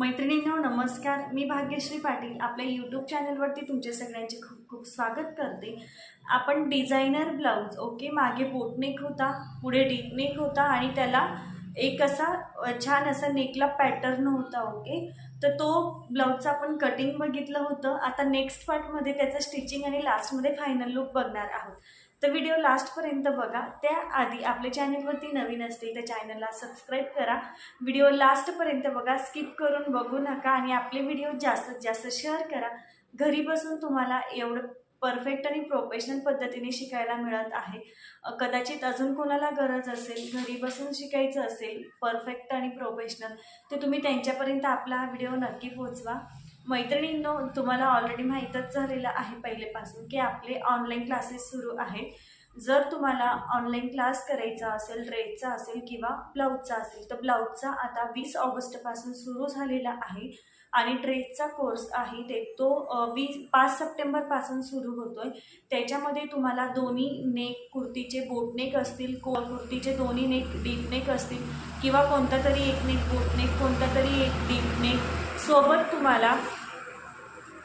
मैत्रिणींनो नमस्कार. मी भाग्यश्री पाटील. आपल्या यूट्यूब चॅनलवरती तुमच्या सगळ्यांचे खूप खूप स्वागत करते. आपण डिझायनर ब्लाऊज ओके मागे बोटनेक होता पुढे डीपनेक होता आणि त्याला एक असा छान असा नेकला पॅटर्न होता ओके तर तो ब्लाऊजचं आपण कटिंग बघितलं होतं. आता नेक्स्ट पार्टमध्ये त्याचं स्टिचिंग आणि लास्टमध्ये फायनल लुक बघणार आहोत. तर व्हिडिओ लास्टपर्यंत बघा. त्याआधी आपल्या चॅनलवरती नवीन असतील तर चॅनलला सबस्क्राईब करा. व्हिडिओ लास्टपर्यंत बघा. स्किप करून बघू नका आणि आपले व्हिडिओ जास्तीत जास्त शेअर करा. घरी बसून तुम्हाला एवढं परफेक्ट आणि प्रोफेशनल पद्धतीने शिकायला मिळत आहे. कदाचित अजून कोणाला गरज असेल घरी बसून शिकायचं असेल परफेक्ट आणि प्रोफेशनल तर तुम्ही त्यांच्यापर्यंत आपला हा व्हिडिओ नक्की पोचवा मैत्रिणींनो तुम्हाला ऑलरेडी माहीतच झालेलं आहे पहिलेपासून की आपले ऑनलाईन क्लासेस सुरू आहेत. जर तुम्हाला ऑनलाईन क्लास करायचा असेल ड्रेसचा असेल किंवा ब्लाऊजचा असेल तर ब्लाऊजचा आता वीस ऑगस्टपासून सुरू झालेला आहे. आणि ड्रेसचा कोर्स आहे ते तो वीस पाच सप्टेंबरपासून सुरू होतो आहे त्याच्यामध्ये तुम्हाला दोन्ही नेक कुर्तीचे बोटनेक असतील को कुर्तीचे दोन्ही नेक डीप नेक असतील किंवा कोणता तरी एक नेक बोटनेक कोणता तरी एक डीप नेक सोबत तुम्हाला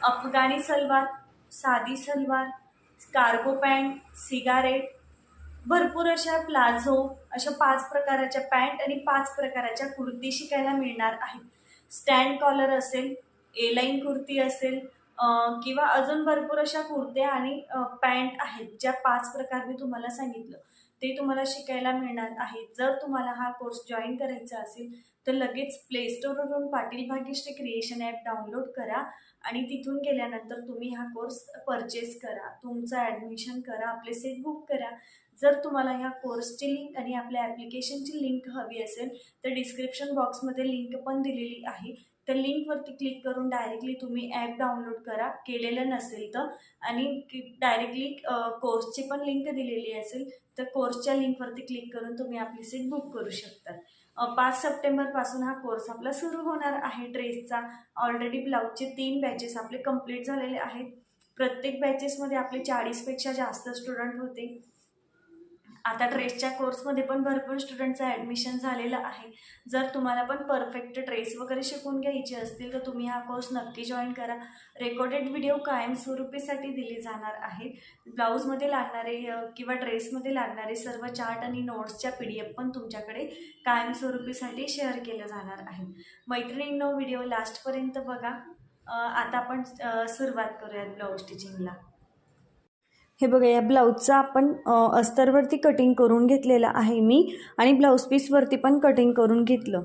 अफगाणी सलवार साधी सलवार कार्गो पॅन्ट सिगारेट भरपूर अशा प्लाझो अशा पाच प्रकाराच्या पॅन्ट आणि पाच प्रकाराच्या कुर्ती शिकायला मिळणार आहेत. स्टँड कॉलर असेल ए लाईन कुर्ती असेल किंवा अजून भरपूर अशा कुर्त्या आणि पॅन्ट आहेत ज्या पाच प्रकार मी तुम्हाला सांगितलं. ते तुम्हाला शिकायला मिळणार आहे जर तुम्हाला हा कोर्स जॉईन करायचा असेल तर लगेच प्लेस्टोरवरून Patil Bhagyashree creation app download करा आणि तिथून गेल्यानंतर तुम्ही हा कोर्स परचेस करा. तुमचं ॲडमिशन करा आपले सेट बुक करा. जर तुम्हाला ह्या कोर्सची लिंक आणि आपल्या ॲप्लिकेशनची लिंक हवी असेल तर डिस्क्रिप्शन बॉक्समध्ये लिंक पण दिलेली आहे. तर लिंकवरती क्लिक करून डायरेक्टली तुम्ही ॲप डाउनलोड करा. केलेलं नसेल तर. आणि डायरेक्टली कोर्सची पण लिंक दिलेली असेल तर कोर्सच्या लिंकवरती क्लिक करून तुम्ही आपली सीट बुक करू शकता पाच सप्टेंबरपासून हा कोर्स आपला सुरू होणार आहे ड्रेसचा ऑलरेडी ब्लाऊजचे तीन बॅचेस आपले कंप्लीट झालेले आहेत. प्रत्येक बॅचेसमध्ये आपले चाळीसपेक्षा जास्त स्टुडंट होते. आता ड्रेसच्या कोर्समध्ये पण भरपूर स्टुडंटचं ॲडमिशन झालेलं आहे. जर तुम्हाला पण परफेक्ट ड्रेस वगैरे शिकून घ्यायचे असतील तर तुम्ही हा कोर्स नक्की जॉईन करा. रेकॉर्डेड व्हिडिओ कायमस्वरूपीसाठी दिले जाणार आहेत ब्लाऊजमध्ये लागणारे किंवा ड्रेसमध्ये लागणारे सर्व चार्ट आणि नोट्सच्या पी डी एफ पण तुमच्याकडे कायमस्वरूपीसाठी शेअर केलं जाणार आहे मैत्रिणींनो व्हिडिओ लास्टपर्यंत बघा. आता आपण सुरुवात करूयात ब्लाऊज स्टिचिंगला हे बघा या ब्लाऊजचं आपण अस्तरवरती कटिंग करून घेतलेलं आहे मी आणि ब्लाऊज पीसवरती पण कटिंग करून घेतलं.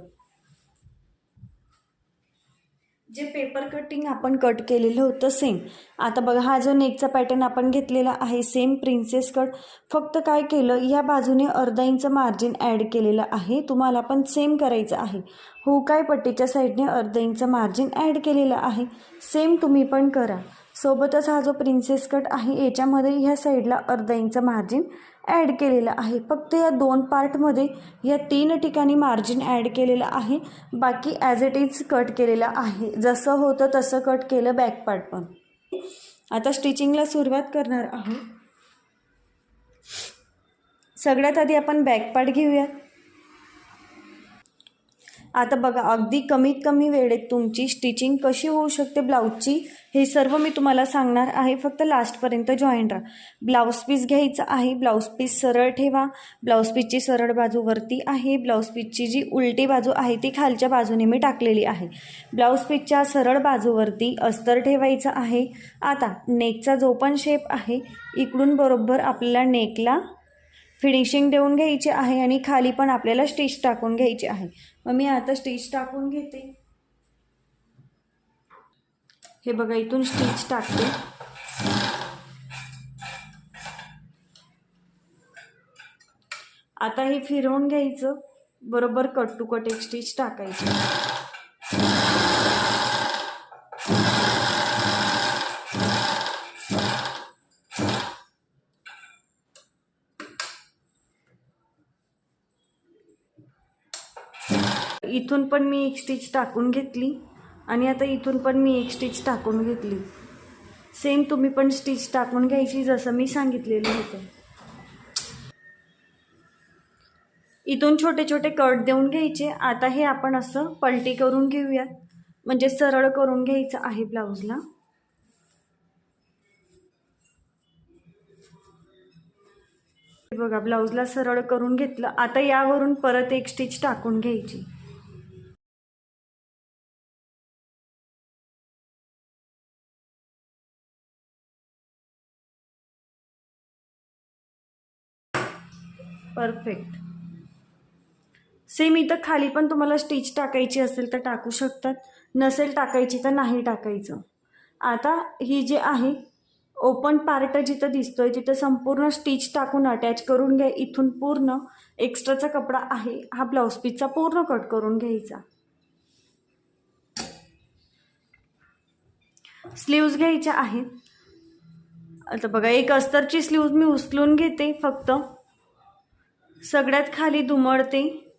जे पेपर कटिंग आपण कट केलेलं होतं सेम आता बघा हा जो नेकचा पॅटर्न आपण घेतलेला आहे सेम प्रिन्सेस कट फक्त काय केलं या बाजूने अर्धा इंच मार्जिन ॲड केलेलं आहे. तुम्हाला पण सेम करायचं आहे. हो काय पट्टीच्या साईडने अर्धा इंच मार्जिन ॲड केलेलं आहे. सेम तुम्ही पण करा. सोबतच हा जो प्रिन्सेस कट आहे याच्यामध्ये ह्या साईडला अर्धा इंच मार्जिन ॲड केलेलं आहे. फक्त या दोन पार्टमध्ये या तीन ठिकाणी मार्जिन ॲड केलेलं आहे. बाकी ॲज इट इज कट केलेलं आहे. जसं होतं तसं कट केलं बॅक पार्ट पण. आता स्टिचिंगला सुरुवात करणार आहोत. सगळ्यात आधी आपण बॅक पार्ट घेऊयात. आता बघा अगदी कमीत कमी वेळेत तुमची स्टिचिंग कशी होऊ शकते ब्लाऊजची हे सर्व मी तुम्हाला सांगणार आहे. फक्त लास्टपर्यंत जॉईन राहा. ब्लाऊज पीस घ्यायचं आहे. ब्लाऊज पीस सरळ ठेवा. ब्लाऊज पीसची सरळ बाजू वरती आहे. ब्लाऊज पीसची जी उलटी बाजू आहे ती खालच्या बाजूने मी टाकलेली आहे. ब्लाऊज पीसच्या सरळ बाजूवरती अस्तर ठेवायचं आहे. आता नेकचा जो पण शेप आहे इकडून बरोबर आपल्याला नेकला फिनिशिंग देऊन घ्यायची आहे आणि खाली पण आपल्याला स्टिच टाकून घ्यायची आहे. मग मी आता स्टिच टाकून घेते. हे बघा इथून स्टिच टाकते. आता हे फिरवून घ्यायचं. बरोबर कट टू कट एक स्टिच टाकायची. इथून पण मी एक स्टिच टाकून घेतली आणि आता इथून पण मी एक स्टिच टाकून घेतली. सेम तुम्ही पण स्टिच टाकून घ्यायची जसं मी सांगितलेलं होतं. इथून छोटे छोटे कट देऊन घ्यायचे. आता हे आपण असं पलटी करून घेऊयात. म्हणजे सरळ करून घ्यायचं आहे ब्लाऊजला बघा ब्लाऊजला सरळ करून घेतलं. आता यावरून परत एक स्टिच टाकून घ्यायची. परफेक्ट सेम इथं खाली पण तुम्हाला स्टिच टाकायची असेल तर टाकू शकतात. नसेल टाकायची तर नाही टाकायचं. आता ही जे आहे ओपन पार्ट जिथं दिसतोय तिथं संपूर्ण स्टिच टाकून अटॅच करून घ्या. इथून पूर्ण एक्स्ट्राचा कपडा आहे हा ब्लाऊज पीसचा पूर्ण कट करून घ्यायचा. स्लीव्ज घ्यायच्या आहेत. आता बघा एक अस्तरची स्लीव्ज मी उचलून घेते फक्त. सगळ्यात खाली दुमडते.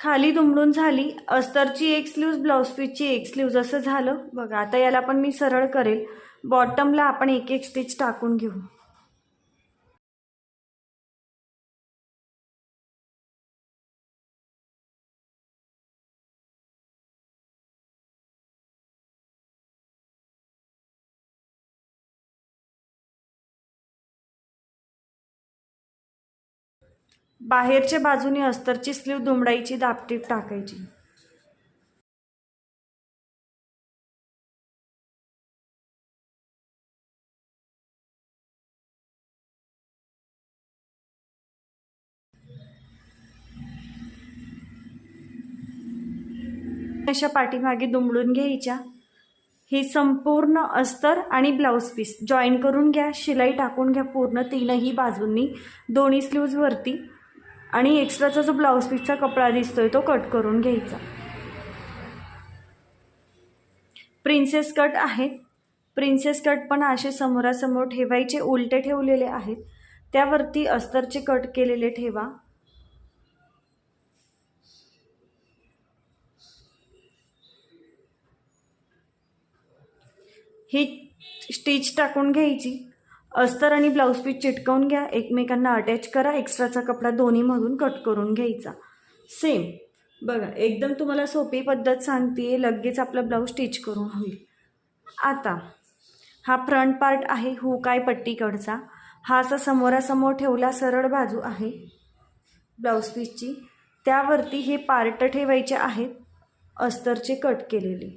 खाली दुमडून झाली. अस्तरची एक स्लीव्ज ब्लाऊज पीसची एक स्लीव्ज असं झालं. बघा आता याला पण मी सरळ करेल. बॉटमला आपण एक एक स्टिच टाकून घेऊ. बाहेरच्या बाजूने अस्तरची स्लीव दुमडायची दापटीप टाकायची. अशा पाठीमागे दुमडून घ्यायच्या. ही संपूर्ण अस्तर आणि ब्लाऊज पीस. जॉईन करून घ्या शिलाई टाकून घ्या पूर्ण तीनही बाजूंनी. दोन्ही स्लीव्जवरती आणि एक्स्ट्राचा जो ब्लाऊज पीसचा कपडा दिसतोय तो कट करून घ्यायचा. प्रिन्सेस कट आहेत. प्रिन्सेस कट पण असे समोरासमोर ठेवायचे उलटे ठेवलेले आहेत. त्यावरती अस्तरचे कट केलेले ठेवा. ही स्टिच टाकून घ्यायची. अस्तर आणि ब्लाऊज पीस चिटकवून घ्या एकमेकांना अटॅच करा एक्स्ट्राचा कपडा दोन्हीमधून कट करून घ्यायचा. सेम बघा एकदम तुम्हाला सोपी पद्धत सांगते लगेच आपला ब्लाऊज स्टिच करून होईल आता हा फ्रंट पार्ट आहे हुकाय पट्टीकडचा? हा असा समोरासमोर ठेवला सरळ बाजू आहे. ब्लाऊज पीसची त्यावरती हे पार्ट ठेवायचे आहेत अस्तरचे कट केलेले.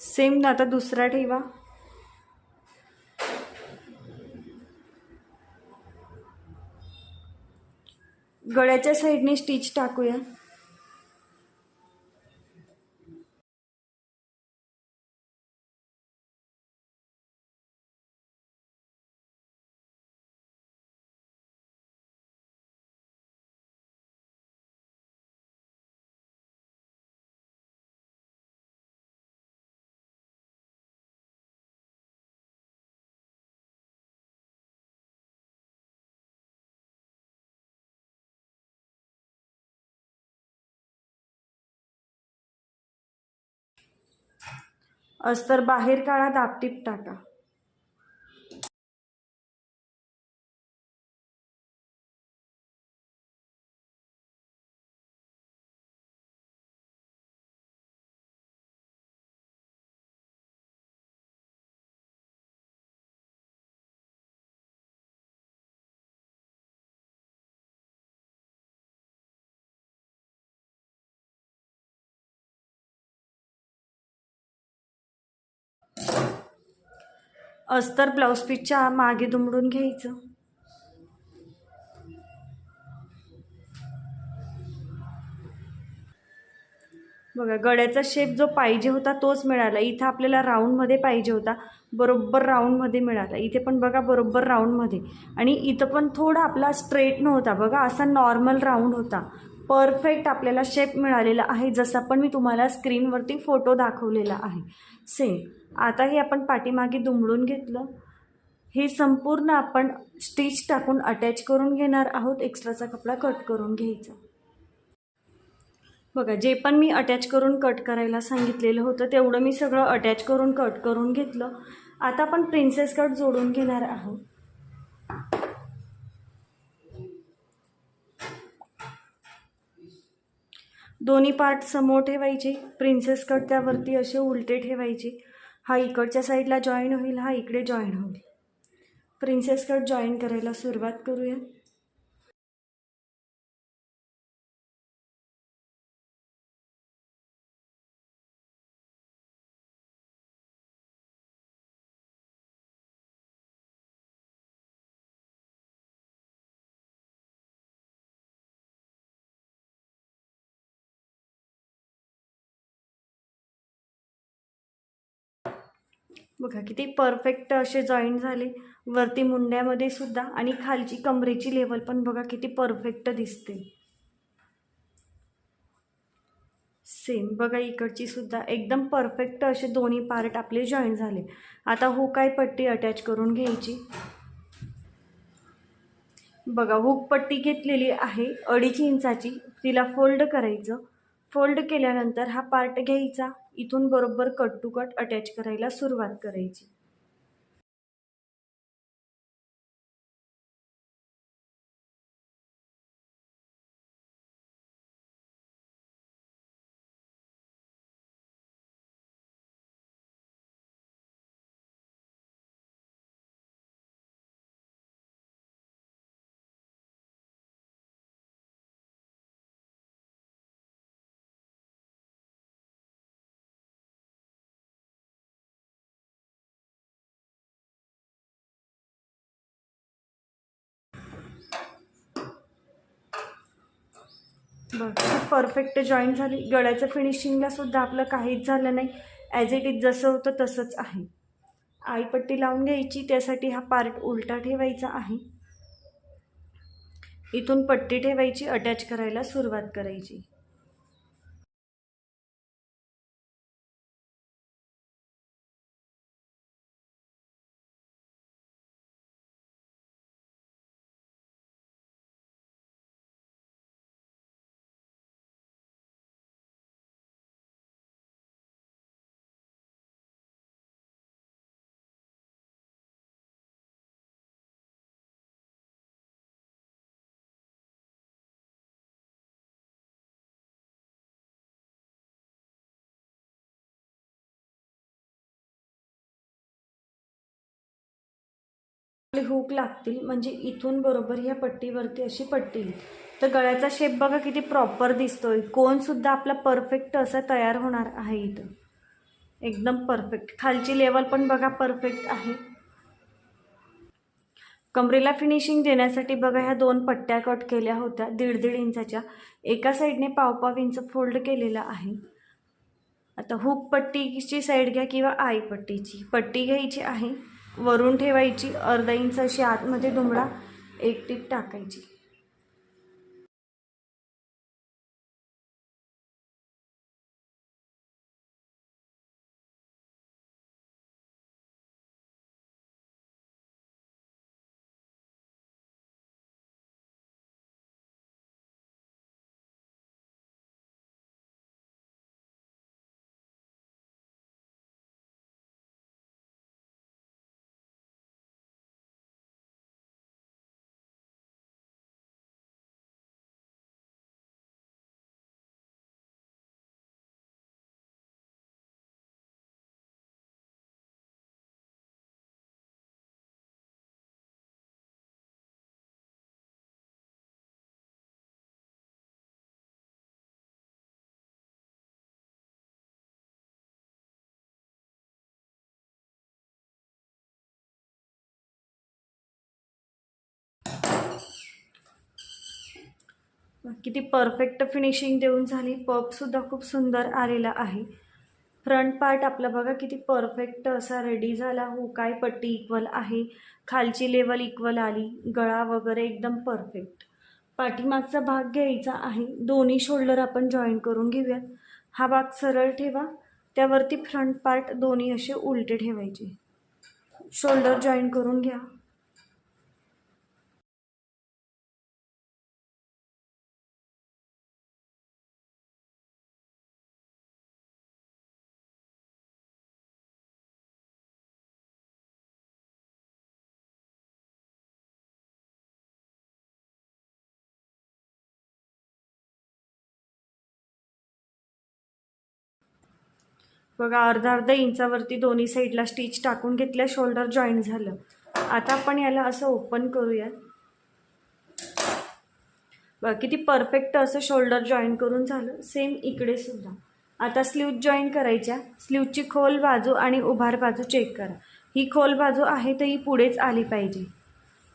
सेम आता दुसरा ठेवा. गळ्याच्या साईडने स्टिच टाकूया. अस्तर बाहेर काढा दापटीप टाका. अस्तर ब्लाऊज पीसच्या मागे दुमडून घ्यायचं. बघा गळ्याचा शेप जो पाहिजे होता तोच मिळाला. इथं आपल्याला राऊंडमध्ये पाहिजे होता. बरोबर राऊंडमध्ये मिळाला. इथे पण बघा बरोबर राऊंडमध्ये आणि इथं पण थोडा आपला स्ट्रेट नव्हता. बघा असा नॉर्मल राऊंड होता. परफेक्ट आपल्याला शेप मिळालेला आहे. जसा पण मी तुम्हाला स्क्रीनवरती फोटो दाखवलेला आहे. सेम आता हे आपण पाठीमागे दुमडून घेतलं. हे संपूर्ण आपण स्टिच टाकून अटॅच करून घेणार आहोत. एक्स्ट्राचा कपडा कट करून घ्यायचा. बघा जे पण मी अटॅच करून कट करायला सांगितलेलं होतं तेवढं मी सगळं अटॅच करून कट करून घेतलं. आता आपण प्रिन्सेस कट जोडून घेणार आहोत. दोन्ही पार्ट समोर ठेवायचे. प्रिन्सेस कट त्यावरती असे उलटे ठेवायचे. हा इकडच्या साईडला जॉईन होईल हा इकडे जॉईन होईल. प्रिन्सेस कट जॉईन करायला सुरुवात करूया. बघा किती परफेक्ट असे जॉईन झाले. वरती मुंड्यामध्ये सुद्धा आणि खालची कमरेची लेवल पण बघा किती परफेक्ट दिसते. सेम बघा इकडची सुद्धा एकदम परफेक्ट असे दोन्ही पार्ट आपले जॉईन झाले. आता हुक काय पट्टी अटॅच करून घ्यायची? बघा हुक पट्टी घेतलेली आहे अडीच इंचाची. तिला फोल्ड करायचं. फोल्ड केल्यानंतर हा पार्ट घ्यायचा. इथून बरोबर कट टू कट अटॅच करायला सुरुवात करायची. बघा परफेक्ट जॉईन झाली. गळ्याचं फिनिशिंगला सुद्धा आपलं काहीच झालं नाही. ॲज इट इज जसं होतं तसंच आहे. आईपट्टी लावून घ्यायची त्यासाठी हा पार्ट उलटा ठेवायचा आहे. इथून पट्टी ठेवायची अटॅच करायला सुरुवात करायची. हुक लागतील म्हणजे इथून बरोबर ह्या पट्टीवरती अशी पट्टी तर गळ्याचा शेप बघा किती प्रॉपर दिसतोय. कोणसुद्धा आपला परफेक्ट असा तयार होणार आहे इथं. एकदम परफेक्ट खालची लेवल पण बघा परफेक्ट आहे. कमरेला फिनिशिंग देण्यासाठी बघा ह्या दोन पट्ट्या कट केल्या होत्या दीड दीड इंचाच्या. एका साईडने पावपाव इंच फोल्ड केलेला आहे. आता हुक पट्टीची साईड घ्या किंवा आई पट्टीची. पट्टी घ्यायची आहे. वरून ठेवायची अर्धा इंच अशी आतमध्ये दुमडा एक टीप टाकायची. किती परफेक्ट फिनिशिंग देऊन झाली. पपसुद्धा खूप सुंदर आलेला आहे. फ्रंट पार्ट आपला बघा किती परफेक्ट असा रेडी झाला. हो काय पट्टी इक्वल आहे. खालची लेवल इक्वल आली. गळा वगैरे एकदम परफेक्ट पाठीमागचा भाग घ्यायचा आहे. दोन्ही शोल्डर आपण जॉईन करून घेऊयात. हा भाग सरळ ठेवा. त्यावरती फ्रंट पार्ट दोन्ही असे उलटे ठेवायचे. शोल्डर जॉईन करून घ्या. बघा अर्धा अर्धा इंचावरती दोन्ही साईडला स्टिच टाकून घेतल्या शोल्डर जॉईन झालं. आता आपण याला असं ओपन करूयात. बघा किती परफेक्ट असं शोल्डर जॉईन करून झालं. सेम इकडे सुद्धा. आता स्लीव जॉईन करायच्या. स्लीवची खोल बाजू आणि उभार बाजू चेक करा. ही खोल बाजू आहे तर ही पुढेच आली पाहिजे.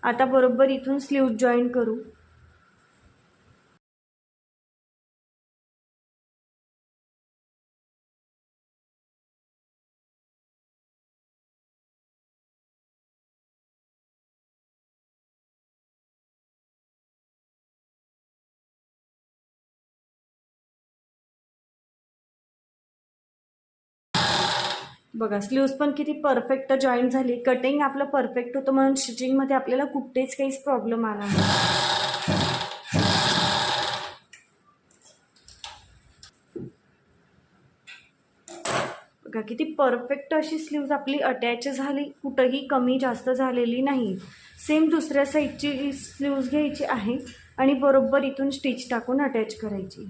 आता बरोबर इथून स्लीव जॉईन करू. बघा स्लीव्स पण किती परफेक्ट जॉईन झाली. कटिंग आपलं परफेक्ट होतं म्हणून स्टिचिंगमध्ये आपल्याला कुठेच काहीच प्रॉब्लेम आला नाही. बघा किती परफेक्ट अशी स्लीव्ज आपली अटॅच झाली. कुठंही कमी जास्त झालेली नाही. सेम दुसऱ्या साईडची स्लीव्ज घ्यायची आहे आणि बरोबर इथून स्टिच टाकून अटॅच करायची.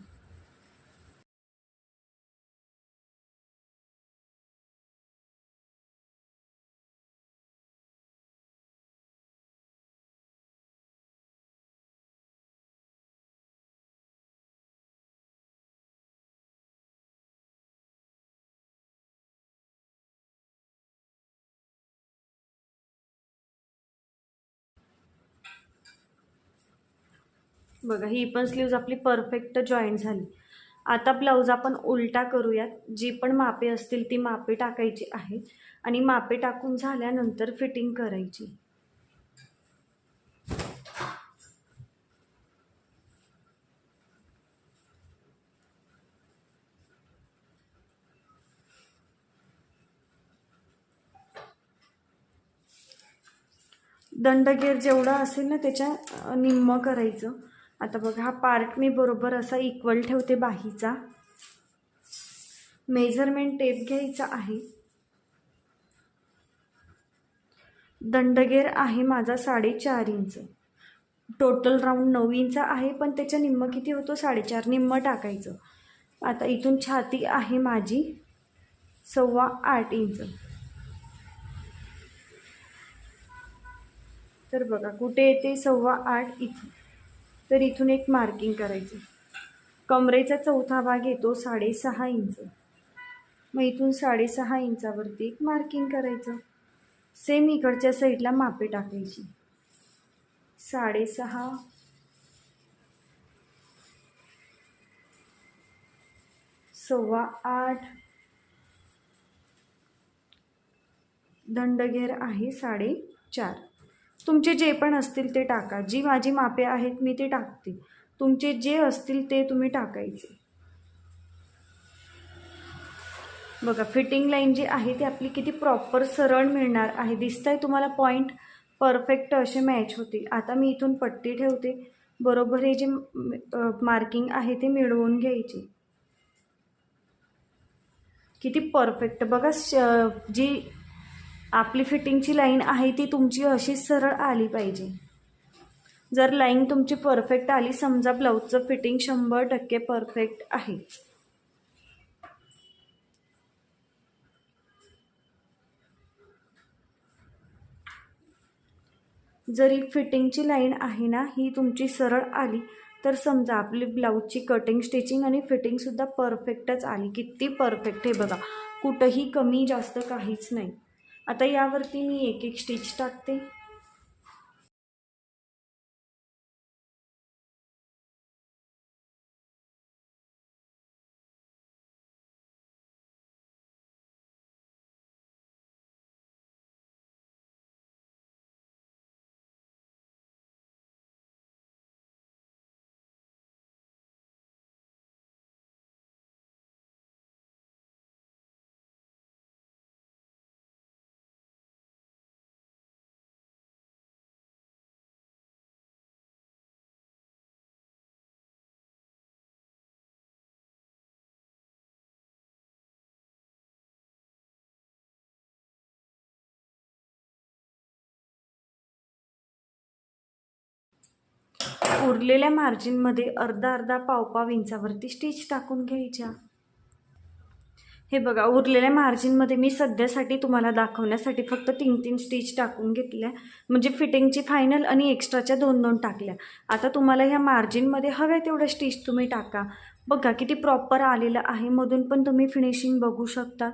बघा ही पण स्लीव्ज आपली परफेक्ट जॉईन झाली. आता ब्लाऊज आपण उलटा करूयात. जी पण मापे असतील ती मापे टाकायची आहेत आणि मापे टाकून झाल्यानंतर फिटिंग करायची. दंडगेर जेवढा असेल ना त्याच्या अ, निम्म करायचं. आता बघा हा पार्ट मी बरोबर असा इक्वल ठेवते बाहीचा. मेजरमेंट टेप घ्यायचा आहे. दंडगेर आहे माझा साडेचार इंच. टोटल राऊंड नऊ इंच आहे पण त्याच्या निम्मं किती होतो? साडेचार निम्मं टाकायचं. आता इथून छाती आहे माझी सव्वा आठ इंच. तर बघा कुठे येते? सव्वा आठ इथून तर इथून एक मार्किंग करायचं. कमरेचा चौथा भाग येतो साडेसहा इंच. मग इथून साडेसहा इंचावरती एक मार्किंग करायचं. सेम इकडच्या साईडला मापे टाकायची. साडेसहा. सव्वा आठ. दंडघेर आहे साडेचार. तुमचे जे पण असतील ते टाका. जी माझी मापे आहेत मी ते टाकते. तुमचे जे असतील ते तुम्ही टाकायचे. बघा फिटिंग लाईन जी आहे ती आपली किती प्रॉपर सरळ मिळणार आहे. दिसत आहे तुम्हाला पॉईंट परफेक्ट असे मॅच होतील. आता मी इथून पट्टी ठेवते. बरोबर हे जे मार्किंग आहे ते मिळवून घ्यायचे. किती परफेक्ट बघा श- जी आपली फिटिंगची लाईन आहे ती तुमची अशीच सरळ आली पाहिजे. जर लाईन तुमची परफेक्ट आली समजा ब्लाऊजचं फिटिंग शंभर टक्के परफेक्ट आहे. जरी फिटिंगची लाईन आहे ना ही तुमची सरळ आली तर समजा आपली ब्लाऊजची कटिंग स्टिचिंग आणि फिटिंगसुद्धा परफेक्टच आली. किती परफेक्ट आहे बघा. कुठंही कमी जास्त काहीच नाही. आता यावरती मी एक एक स्टिच टाकते. उरलेल्या मार्जिनमध्ये अर्धा अर्धा पावपाव इंचावरती स्टिच टाकून घ्यायच्या. हे बघा उरलेल्या मार्जिनमध्ये मी सध्यासाठी तुम्हाला दाखवण्यासाठी फक्त तीन तीन स्टिच टाकून घेतल्या. म्हणजे फिटिंगची फायनल आणि एक्स्ट्राच्या दोन दोन टाकल्या. आता तुम्हाला ह्या मार्जिनमध्ये हव्या तेवढ्या स्टिच तुम्ही टाका. बघा किती प्रॉपर आलेलं आहे. मधून पण तुम्ही फिनिशिंग बघू शकता.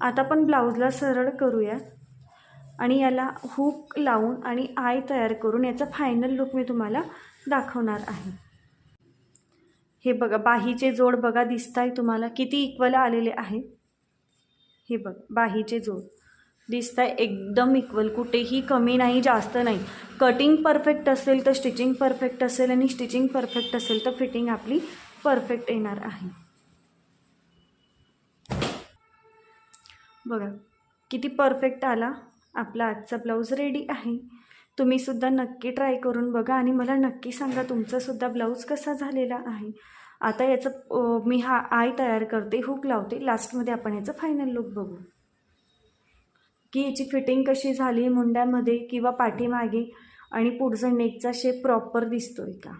आता पण ब्लाऊजला सरळ करूया. आणि याला हुक लावून आणि आय तयार करून याचा फायनल लुक मी तुम्हाला दाखवणार आहे. हे बघा बाहीचे जोड बघा दिसत आहे तुम्हाला. किती इक्वल आलेले आहे. हे बघ बाहीचे जोड. दिसत आहे एकदम इक्वल कुठेही कमी नाही जास्त नाही. कटिंग परफेक्ट असेल तर स्टिचिंग परफेक्ट असेल आणि स्टिचिंग परफेक्ट असेल तर फिटिंग आपली परफेक्ट येणार आहे. बघा किती परफेक्ट आला. आपला आजचा ब्लाऊज रेडी आहे. तुम्हीसुद्धा नक्की ट्राय करून बघा आणि मला नक्की सांगा तुमचासुद्धा ब्लाऊज कसा झालेला आहे. आता याचं मी हा आय तयार करते हुक लावते. लास्टमध्ये आपण याचं फायनल लुक बघू. की याची फिटिंग कशी झाली मुंड्यामध्ये किंवा पाठीमागे आणि पुढचा नेकचा शेप प्रॉपर दिसतोय का?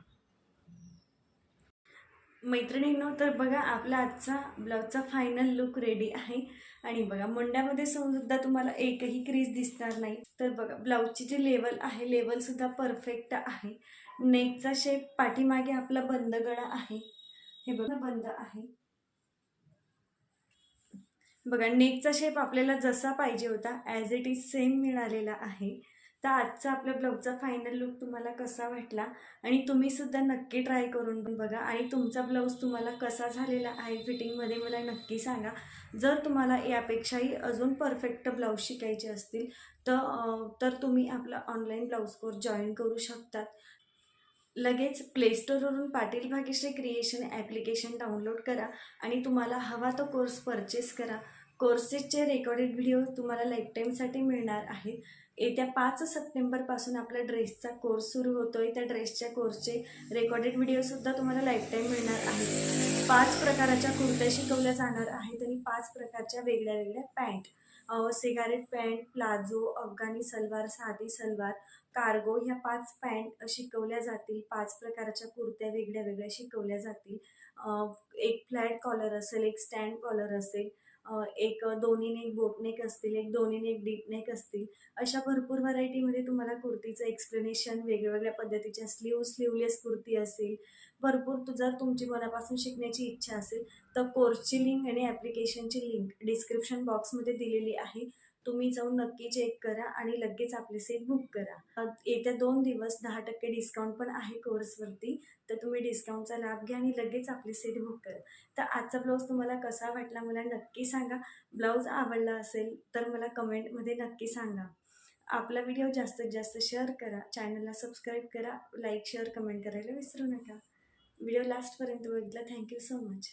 मैत्रिणींनो तर बघा आपला आजचा ब्लाऊजचा फायनल लुक रेडी आहे. आणि बघा मुंड्यामध्ये सुद्धा तुम्हाला एकही क्रीज दिसणार नाही. तर बघा ब्लाऊजची जी लेवल आहे लेवलसुद्धा परफेक्ट आहे. नेकचा शेप पाठीमागे आपला बंद गळा आहे. हे बघा बंद आहे. बघा नेकचा शेप आपल्याला जसा पाहिजे होता ॲज इट इज सेम मिळालेला आहे. तर आजचा आपल्या ब्लाऊजचा फायनल लुक तुम्हाला कसा वाटला? आणि तुम्ही सुद्धा नक्की ट्राय करून बघा. आणि तुमचा ब्लाऊज तुम्हाला कसा झालेला आहे फिटिंगमध्ये मला नक्की सांगा. जर तुम्हाला यापेक्षाही अजून परफेक्ट ब्लाऊज शिकायचे असतील तर तर तुम्ही आपला ऑनलाईन ब्लाऊज कोर्स जॉईन करू शकतात. लगेच प्लेस्टोरवरून Patil Bhagyashree creation application download करा आणि तुम्हाला हवा तो कोर्स परचेस करा. कोर्सेसचे रेकॉर्डेड व्हिडिओ तुम्हाला लाईफ टाईमसाठी मिळणार आहेत. येत्या पाच सप्टेंबरपासून आपला ड्रेसचा कोर्स सुरू होतो आहे त्या ड्रेसच्या कोर्सचे रेकॉर्डेड व्हिडिओसुद्धा तुम्हाला लाईफटाईम मिळणार आहेत. पाच प्रकाराच्या कुर्त्या शिकवल्या जाणार आहेत आणि पाच प्रकारच्या वेगळ्या वेगळ्या पॅन्ट. सिगारेट पॅन्ट प्लाझो अफगाणी सलवार साधी सलवार कार्गो ह्या पाच पॅन्ट शिकवल्या जातील. पाच प्रकारच्या कुर्त्या वेगळ्या वेगळ्या शिकवल्या जातील. एक फ्लॅट कॉलर असेल एक स्टँड कॉलर असेल एक दोन्ही नेक बोट नेक असतील एक दोन्ही नेक डीप नेक असतील अशा भरपूर व्हरायटीमध्ये तुम्हाला कुर्तीचं एक्सप्लेनेशन वेगवेगळ्या पद्धतीच्या स्लीव स्लीवलेस कुर्ती असेल भरपूर तु जर तुमची मनापासून शिकण्याची इच्छा असेल तर कोर्सची लिंक आणि ॲप्लिकेशनची लिंक डिस्क्रिप्शन बॉक्समध्ये दिलेली आहे. तुम्ही जाऊन नक्की चेक करा आणि लगेच आपले सीट बुक करा. येत्या दोन दिवस दहा टक्के डिस्काउंट पण आहे कोर्सवरती तर तुम्ही डिस्काउंटचा लाभ घ्या आणि लगेच आपली सीट बुक करा. तर आजचा ब्लाऊज तुम्हाला कसा वाटला मला नक्की सांगा. ब्लाऊज आवडला असेल तर मला कमेंटमध्ये नक्की सांगा. आपला व्हिडिओ जास्तीत जास्त शेअर करा. चॅनलला सबस्क्राईब करा. लाईक शेअर कमेंट करायला विसरू नका. व्हिडिओ लास्टपर्यंत बघितला. Thank you so much